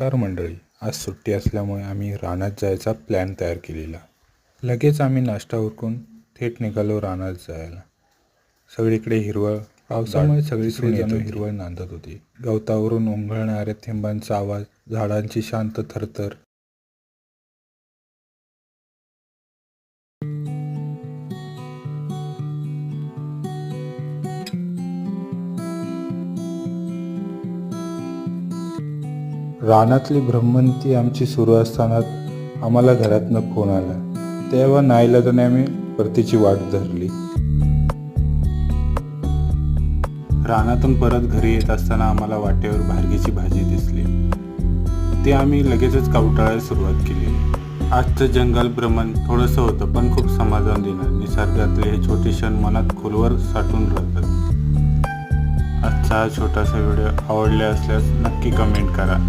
नमस्कार मंडळी. आज सुट्टी असल्यामुळे आम्ही रानात जायचा प्लॅन तयार केलेला. लगेच आम्ही नाश्ता उरकून थेट निघालो रानात जायला. सगळीकडे हिरवळ. पावसामुळे सगळीकडे जणू हिरवळ नांदत होती. गवतावरून उंघळणाऱ्या थेंबांचा आवाज झाडांची शांत थरथर रानातली भ्रमंती आमची सुरू असताना आम्हाला घरातनं फोन आला. तेव्हा नाईलाजाने आम्ही परतीची वाट धरली. रानातून परत घरी येत असताना आम्हाला वाटेवर भारगीची भाजी दिसली. ते आम्ही लगेचच कावटाळायला सुरुवात केली. आजचं जंगल भ्रमण थोडंसं होतं पण खूप समाधान देणार. निसर्गातले हे छोटे क्षण मनात खोलवर साठून राहतात. आजचा हा छोटासा व्हिडिओ आवडले असल्यास नक्की कमेंट करा.